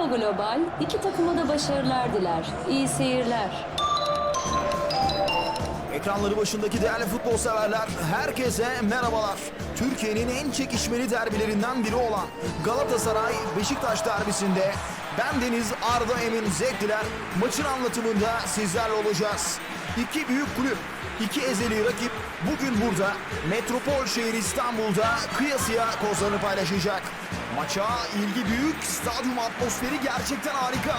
FIFA Global iki takıma da başarılar diler. İyi seyirler. Ekranları başındaki değerli futbol severler, herkese merhabalar. Türkiye'nin en çekişmeli derbilerinden biri olan Galatasaray Beşiktaş derbisinde ben Deniz Arda Emin Zevkliler maçın anlatımında sizlerle olacağız. İki büyük kulüp, iki ezeli rakip bugün burada metropol şehir İstanbul'da kıyasıya kozlarını paylaşacak. Maça ilgi büyük, stadyum atmosferi gerçekten harika.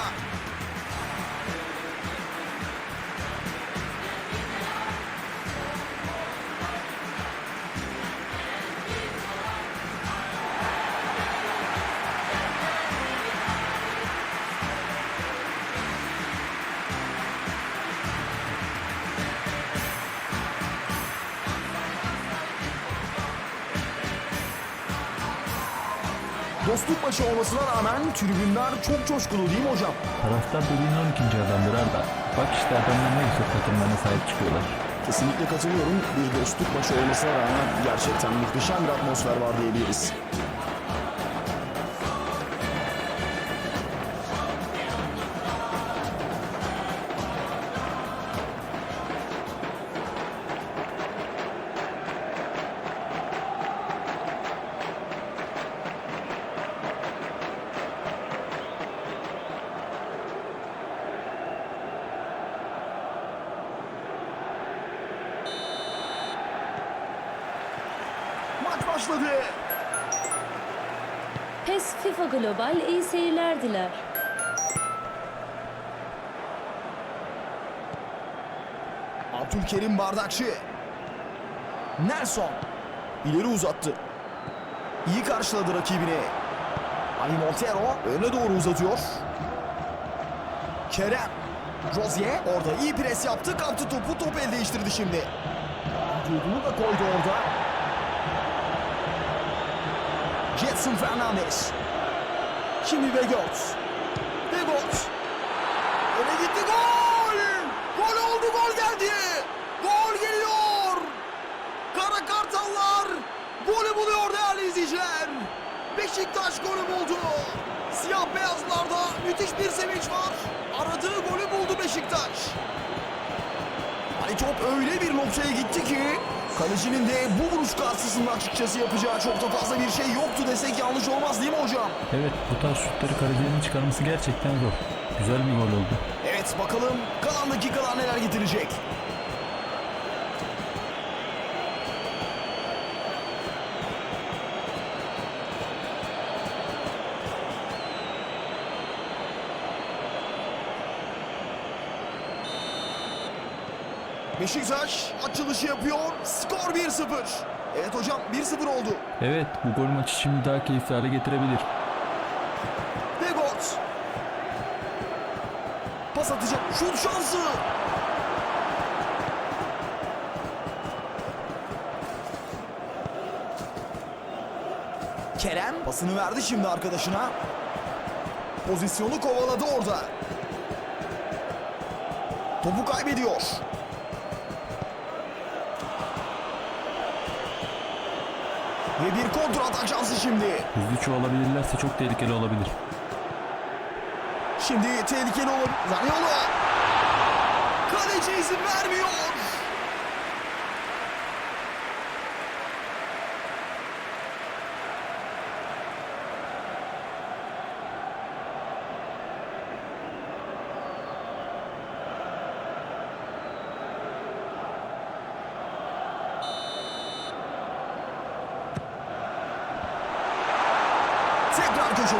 Dostluk maçı olmasına rağmen tribünler çok coşkulu değil mi hocam? Taraftar dediğin 12. adamdır Arda. Bak işte adamlar ne güzel takımlarına sahip çıkıyorlar. Kesinlikle katılıyorum. Bir dostluk maçı olmasına rağmen gerçekten muhteşem bir atmosfer var diyebiliriz. Başladı. PES FIFA Global iyi seyirler diler. Abdülkerim Bardakçı. Nelson. İleri uzattı. İyi karşıladı rakibini. Ali Montero öne doğru uzatıyor. Kerem. Rozier orada iyi pres yaptı. Kaptı topu. Top el değiştirdi şimdi. Vücudunu da koydu orada. Jetson Fernandes. Şimdi Vegort. Vegort. Öne gitti gol! Gol oldu gol geldi! Gol geliyor! Kara Kartallar golü buluyor değerli izleyiciler. Beşiktaş golü buldu. Siyah beyazlarda müthiş bir sevinç var. Aradığı golü buldu Beşiktaş. Hani top öyle bir noktaya gitti ki kalecinin de bu vuruş karşısında açıkçası yapacağı çok da fazla bir şey yoktu desek yanlış olmaz değil mi hocam? Evet bu tarz şutları kalecinin çıkarması gerçekten zor. Güzel bir gol oldu. Evet bakalım kalan dakikalar neler getirecek. Beşiktaş açılışı yapıyor. Skor 1-0. Evet hocam 1-0 oldu. Evet bu gol maçı şimdi daha keyifli hale getirebilir. Vegot. Pas atacak. Şut şansı. Kerem pasını verdi şimdi arkadaşına. Pozisyonu kovaladı orada. Topu kaybediyor. Ve bir kontra atak şansı şimdi. Hızlı çoğalabilirlerse çok tehlikeli olabilir. Şimdi tehlikeli olur. Zaniolo. Kaleci izin vermiyor.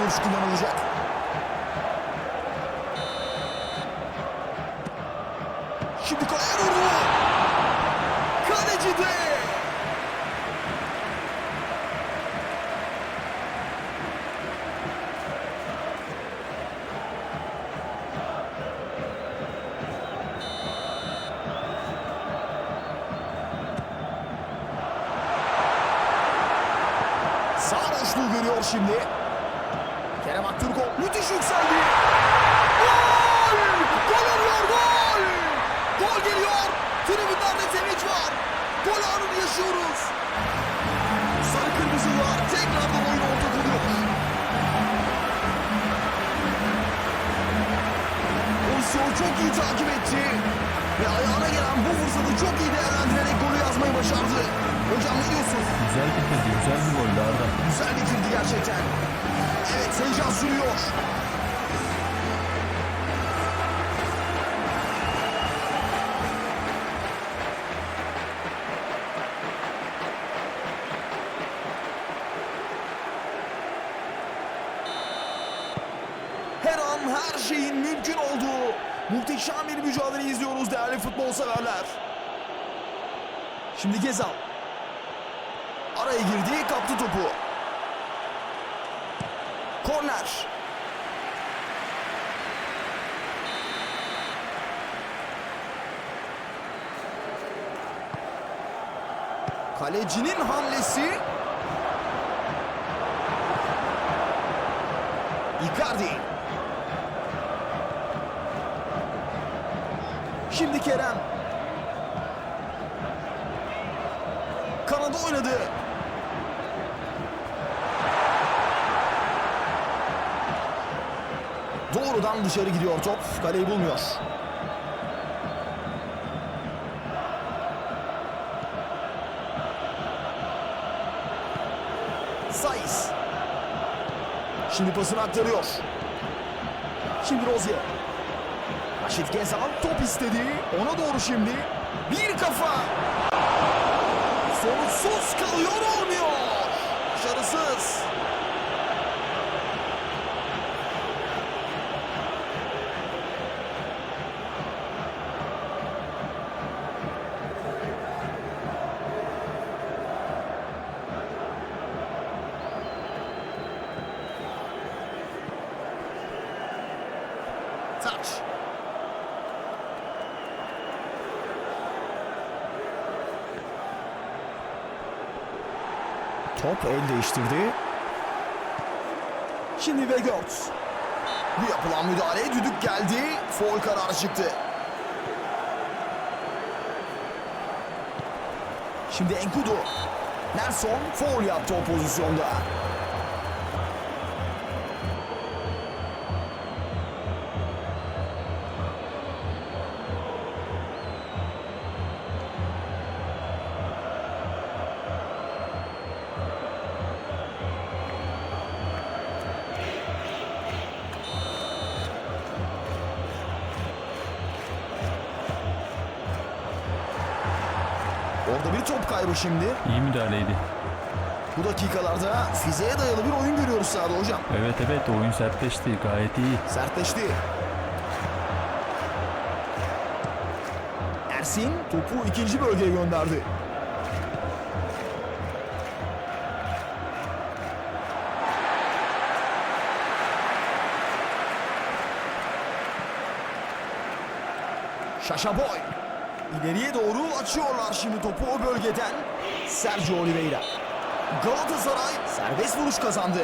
Vuruşu kullanılacak. Şimdi kaleye vurdu. Kaleci de. Sağ boşluğu görüyor şimdi. Kerem Aktürkoğlu müthiş yükseldi. Gol! Gol oluyor gol! Gol geliyor. Tribünlerde sevinç var. Gol anını yaşıyoruz. Sarı kırmızılar tekrardan oyun orta buluyor. çok iyi takip etti. Ve ayağına gelen bu fırsatı çok iyi değerlendirerek golü yazmayı başardı. Hocam ne diyorsun? Güzel bitirdi. Güzel bir goldü Arda. Güzel bitirdi gerçekten. Evet heyecan sürüyor. Her an her şeyin mümkün olduğu muhteşem bir mücadele izliyoruz değerli futbol severler. Şimdi Gezal. Araya girdi, kaptı topu. Korner. Kalecinin hamlesi. Icardi. Şimdi Kerem. Kanada oynadı. Doğrudan dışarı gidiyor top. Kaleyi bulmuyor. Saiz. Şimdi pasını aktarıyor. Şimdi Rozier. Raşit Gezal top istedi. Ona doğru şimdi. Bir kafa. Sonuçsuz kalıyor olmuyor. Başarısız. Touch. Top el değiştirdi. Şimdi Vegort. Bu yapılan müdahale düdük geldi. Foul kararı çıktı. Şimdi Enkudu. Nelson foul yaptı o pozisyonda. Orada bir top kaybı şimdi. İyi müdahaleydi. Bu dakikalarda fiziğe dayalı bir oyun görüyoruz sahada hocam. Evet evet oyun sertleşti. Gayet iyi. Sertleşti. Ersin topu ikinci bölgeye gönderdi. Şaşa Boy. İleriye doğru açıyorlar şimdi topu o bölgeden. Sergio Oliveira. Galatasaray serbest vuruş kazandı.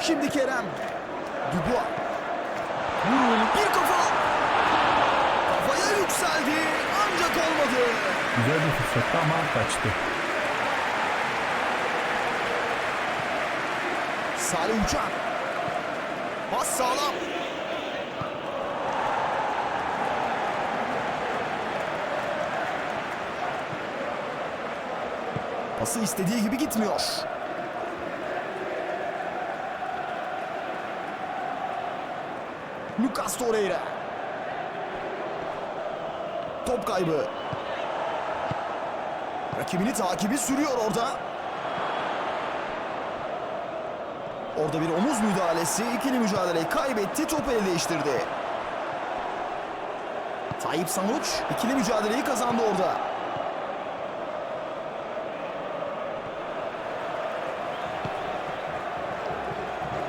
Şimdi Kerem. Dubois. Vurun bir kafa. Kafaya yükseldi ancak olmadı. Güzel bir fırsattı ama kaçtı. Salih Uçan. Pas sağlam. Pası istediği gibi gitmiyor. Lucas Torreira. Top kaybı. Rakibini takibi sürüyor orada. Orada bir omuz müdahalesi ikili mücadeleyi kaybetti topu el değiştirdi. Tayyip Sanuç ikili mücadeleyi kazandı orada.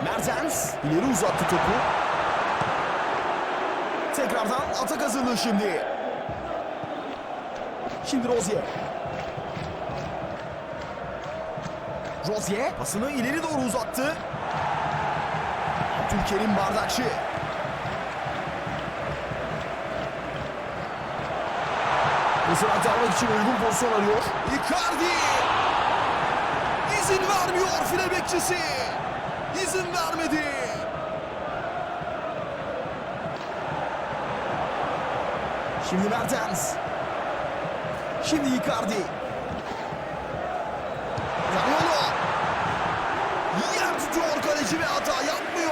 Mertens ileri uzattı topu. Tekrardan atak hazırlığı şimdi. Şimdi Rozier. Rozier pasını ileri doğru uzattı. Abdülkerim Bardakçı. Mısır almak için uygun pozisyon arıyor. Icardi. İzin vermiyor file bekçisi. İzin vermedi. Şimdi Mertens. Şimdi Icardi. Zaniolo. Yer tutuyor kaleci ve hata yapmıyor.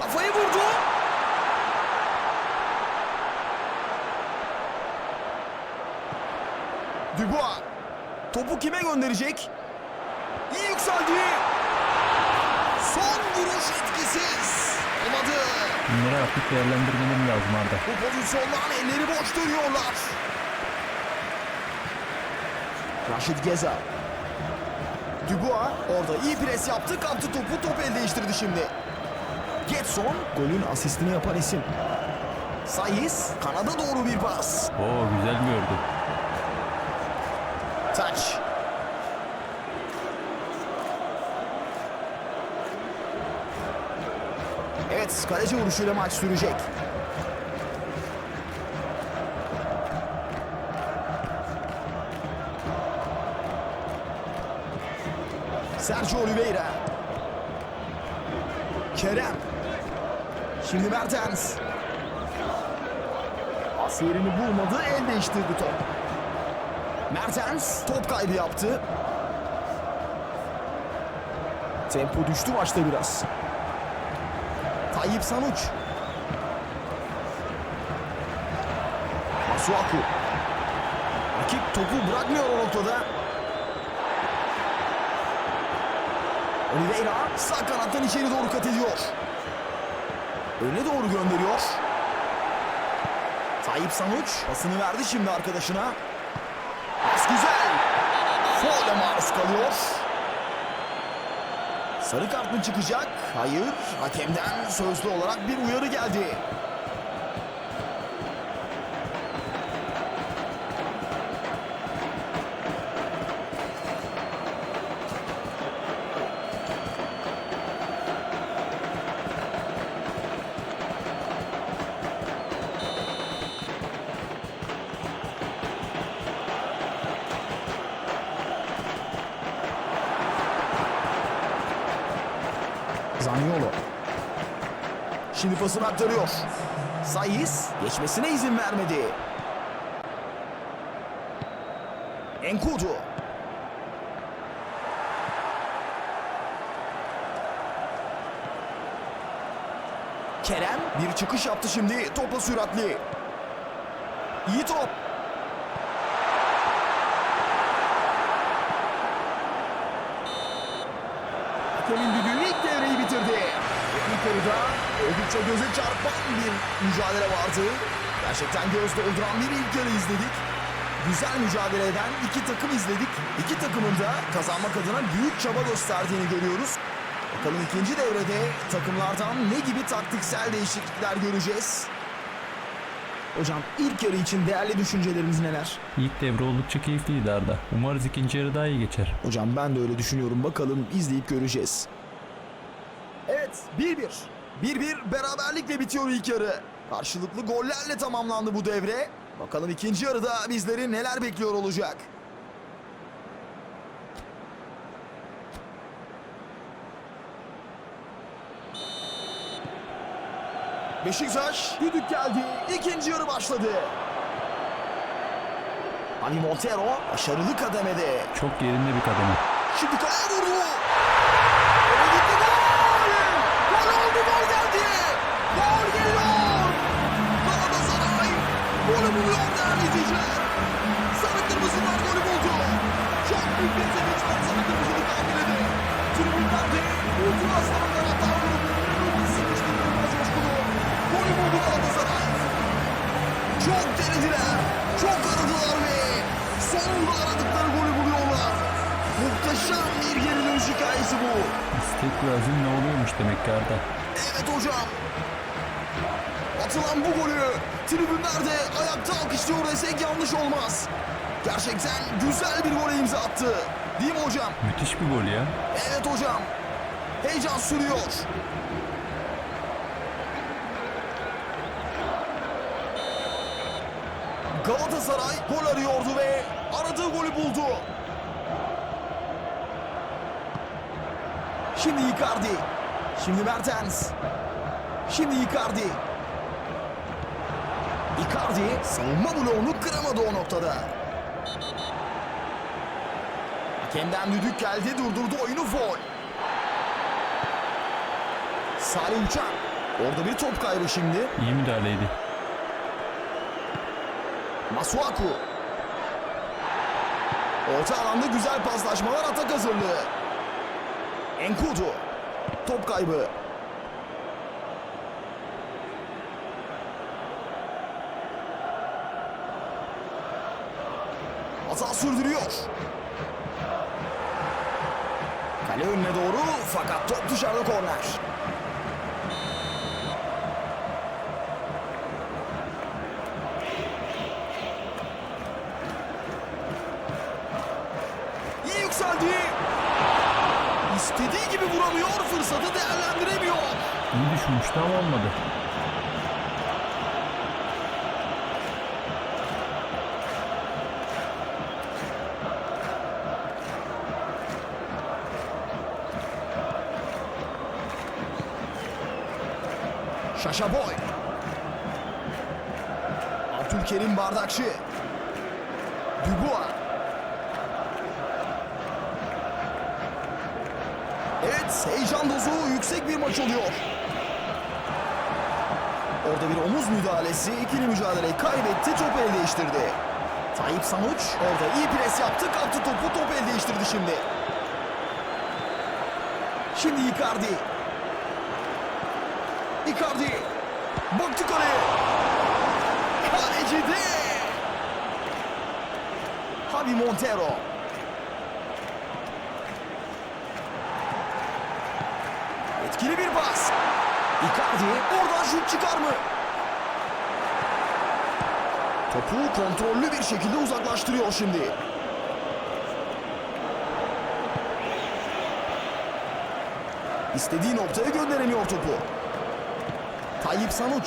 Kafayı vurdu. Dubois. Topu kime gönderecek? İyi yükseldi. Son vuruş etkisiz. Olmadı. Bunları artık değerlendirmelerim lazım Arda. Bu pozisyondan elleri boş dönüyorlar. Raşit Geza. Dubois orada iyi pres yaptı. Kaptı topu. Top el değiştirdi şimdi. Getson golün asistini yapan isim. Sayis kanada doğru bir pas. Oo güzel gördü. Taç. Kaleci vuruşuyla maç sürecek. Sergio Oliveira. Kerem. Şimdi Mertens. Pas yerini bulmadı, el değiştirdi top. Mertens top kaybı yaptı. Tempo düştü maçta biraz. Tayyip Sanuç. Masuaku. Rakip topu bırakmıyor o noktada. Oliveira sağ kanattan içeri doğru kat ediyor. Öne doğru gönderiyor. Tayyip Sanuç pasını verdi şimdi arkadaşına. Pas güzel. Foul'e maruz kalıyor. Sarı kart mı çıkacak? Hayır. Hakemden sözlü olarak bir uyarı geldi. Zaniolo. Şimdi pasını aktarıyor. Sayis geçmesine izin vermedi. Enkudu. Kerem bir çıkış yaptı şimdi. Topla süratli. İyi top. Hakemin düdüğü ilk devreyi bitirdi. İlk yarıda oldukça göze çarpan bir mücadele vardı. Gerçekten göz dolduran bir ilk yarı izledik. Güzel mücadele eden iki takım izledik. İki takımın da kazanmak adına büyük çaba gösterdiğini görüyoruz. Bakalım ikinci devrede takımlardan ne gibi taktiksel değişiklikler göreceğiz? Hocam ilk yarı için değerli düşünceleriniz neler? İlk devre oldukça keyifliydi Arda. Umarız ikinci yarı daha iyi geçer. Hocam ben de öyle düşünüyorum. Bakalım izleyip göreceğiz. Evet 1-1. 1-1 beraberlikle bitiyor ilk yarı. Karşılıklı gollerle tamamlandı bu devre. Bakalım ikinci yarıda bizleri neler bekliyor olacak. Beşiktaş düdük geldi. İkinci yarı başladı. Ali Montero başarılı kademede. Çok yerinde bir kademe. Şimdi kaleye vurdu. Golü buluyor değerli izleyiciler. Sarı kırmızılar golü buldu. Çok büyük bir sevinç var sarı kırmızılı kabilede. Tribünlerde Ultra Aslan taraftar grubu sıkıştı durmaz coşkulu. Golü buldu Galatasaray. Çok denediler. Çok aradılar ve sonunda aradıkları golü buluyorlar. Muhteşem bir geri dönüş hikayesi bu. İstek ve azim ne oluyormuş demek ki Arda. Evet hocam. Atılan bu golü tribünlerde ayakta alkışlıyor desek yanlış olmaz. Gerçekten güzel bir gole imza attı. Değil mi hocam? Müthiş bir gol ya. Evet hocam. Heyecan sürüyor. Galatasaray gol arıyordu ve aradığı golü buldu. Şimdi Icardi. Şimdi Mertens. Şimdi Icardi. Icardi savunma bloğunu kıramadı o noktada. Hakemden düdük geldi durdurdu oyunu foul. Salih Uçan. Orada bir top kaybı şimdi. İyi müdahaleydi. Masuaku. Orta alanda güzel paslaşmalar atak hazırlığı. Enkudu. Top kaybı. Hata sürdürüyor. Kale önüne doğru fakat top dışarıda korner. İyi yükseldi. İstediği gibi vuramıyor, fırsatı değerlendiremiyor. İyi düşünmüştü ama olmadı. Şaşa Boy. Abdülkerim Bardakçı. Dubois. Evet, heyecan dozu yüksek bir maç oluyor. Orada bir omuz müdahalesi, ikili mücadeleyi kaybetti, topu el değiştirdi. Tayyip Sanuç orada iyi pres yaptı, kaptı topu, topu el değiştirdi şimdi. Şimdi Icardi. Icardi. Baktı kaleye. Kaleci de. Javi Montero. Etkili bir pas. Icardi oradan şut çıkar mı? Topu kontrollü bir şekilde uzaklaştırıyor şimdi. İstediği noktaya gönderemiyor topu. Tayyip Sanuç.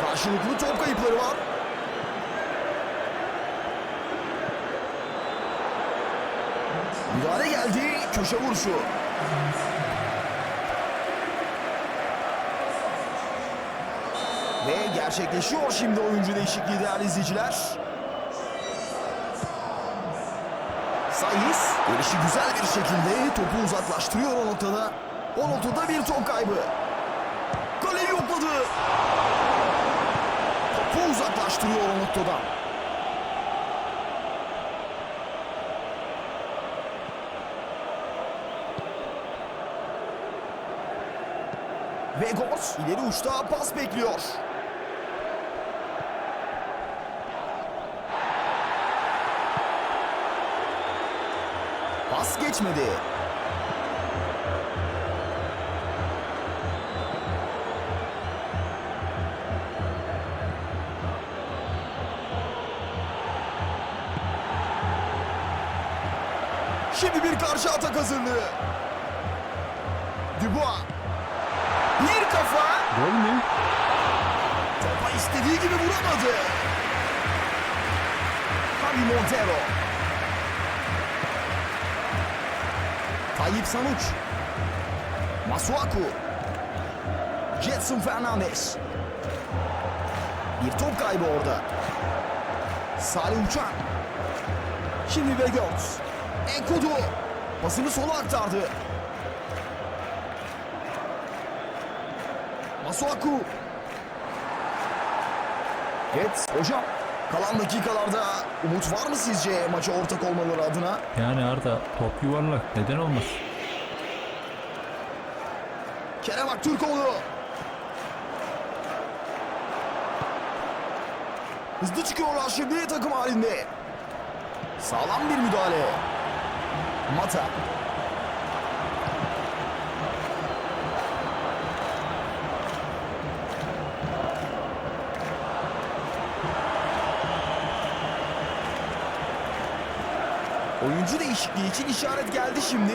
Karşılıklı top kayıpları var. Müdahale geldi. Köşe vuruşu. Ve gerçekleşiyor şimdi oyuncu değişikliği değerli izleyiciler. Gelişi güzel bir şekilde topu uzaklaştırıyor o noktada. O noktada bir top kaybı. Kaleyi yokladı. Topu uzaklaştırıyor o noktadan. Vegos ileri uçta pas bekliyor. Pas geçmedi. Şimdi bir karşı atak hazırlığı. Dubois. Bir kafa. Gol mü? Topa istediği gibi vuramadı. Javi Montero. Tayyip Sanuç. Masuaku. Jetson Fernandez. Bir top kaybı orada. Salih Uçan. Şimdi Vegors. Enkudu. Pasını sola aktardı. Masuaku. Evet hocam. Kalan dakikalarda umut var mı sizce maça ortak olmaları adına? Yani Arda top yuvarlak. Neden olmaz? Kerem Aktürkoğlu. Hızlı çıkıyorlar şimdi takım halinde. Sağlam bir müdahale. Mata. Oyuncu değişikliği için işaret geldi şimdi.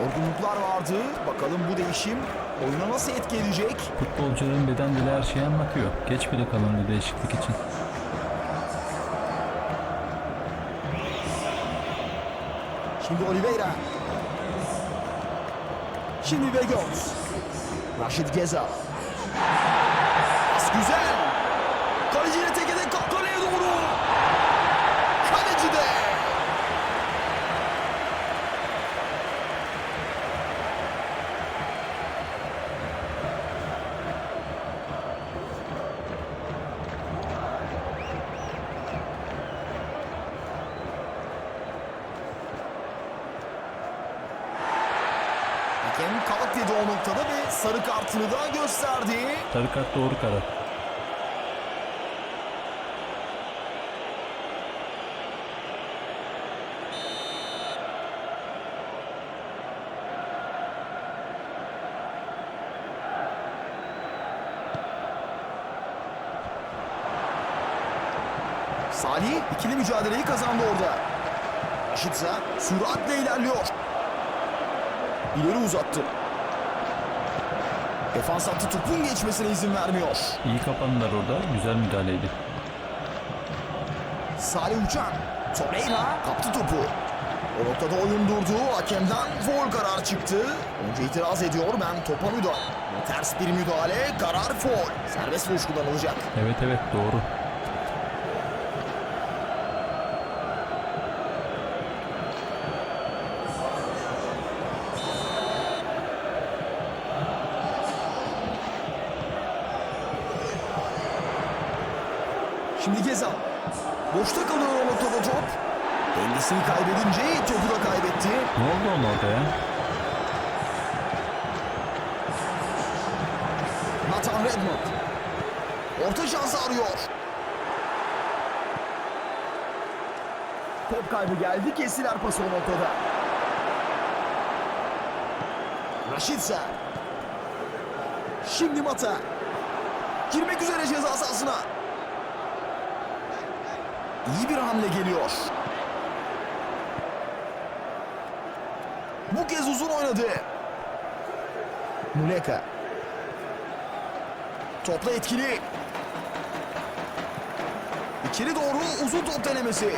Yorgunluklar vardı. Bakalım bu değişim oyuna nasıl etki edecek? Futbolcuların beden dili her şeyi anlatıyor. Geç bile kalındı değişiklik için. Şimdi Oliveira. Şimdi Vegos. Rashid Geza. Pas güzel. Kaleciyle tekede kap kaleye doğru. Kaleci de. Hakem kalk dedi o noktada ve sarı kartını da gösterdi. Sarı kart doğru karar. Salih ikili mücadeleyi kazandı orada. Raşit ise süratle ilerliyor. İleri uzattı. Defans hattı topun geçmesine izin vermiyor. İyi kapandılar orada. Güzel müdahaleydi. Salih Uçan. Torreira kaptı topu. O noktada oyun durdu. Hakemden foul karar çıktı. Önce itiraz ediyor. Ben topa müdahale. Ters bir müdahale. Karar foul. Serbest vuruş kullanılacak. Evet evet doğru. Nathan Redmond. Orta şansı arıyor. Top kaybı geldi. Kestiler pası o noktada. Raşitsa. Şimdi Mata. Girmek üzere ceza sahasına. İyi bir hamle geliyor. Bu kez uzun oynadı. Muleka. Topla etkili. İçeri doğru uzun top denemesi.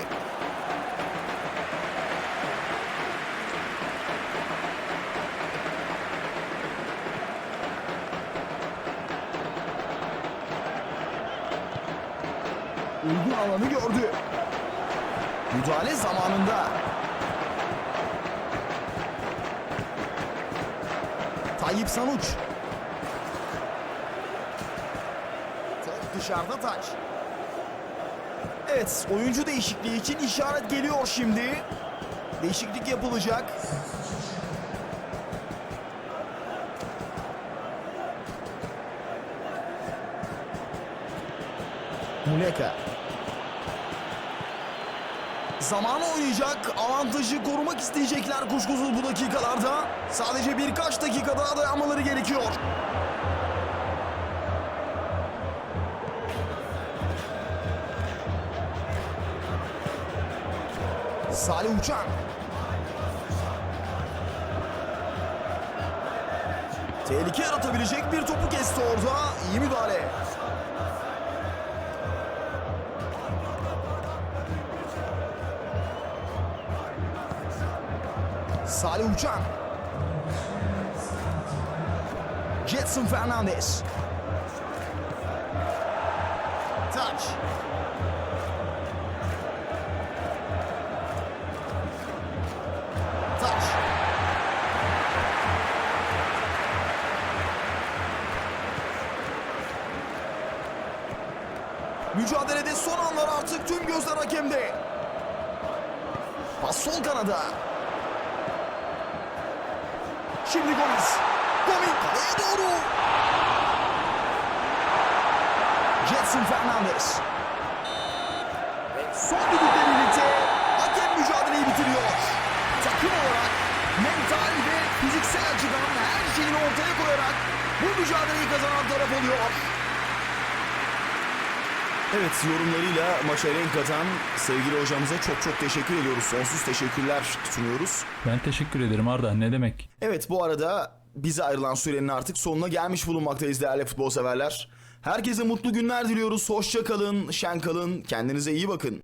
Uygun alanı gördü. Müdahale zamanında. Tayyip Sanuç. Top dışarıda taç. Evet, oyuncu değişikliği için işaret geliyor şimdi. Değişiklik yapılacak. Muleka. Zamanı oynayacak. Avantajı korumak isteyecekler kuşkusuz bu dakikalarda. Sadece birkaç dakika daha dayanmaları gerekiyor. Salih Uçan. Tehlike yaratabilecek bir topu kesti orada. İyi müdahale. Salih Uçan. Jetson Fernandez. Touch. hakemdi. Pas sol kanada. Şimdi Gomez. Gomez kaleye doğru. Jetson Fernandez. Son düdükle birlikte hakem mücadeleyi bitiriyor. Takım olarak mental ve fiziksel açıdan her şeyini ortaya koyarak bu mücadeleyi kazanan taraf oluyor. Evet yorumlarıyla maça renk katan sevgili hocamıza çok çok teşekkür ediyoruz. Sonsuz teşekkürler sunuyoruz. Ben teşekkür ederim Arda. Ne demek? Evet bu arada bize ayrılan sürenin artık sonuna gelmiş bulunmaktayız değerli futbol severler. Herkese mutlu günler diliyoruz. Hoşça kalın, şen kalın, kendinize iyi bakın.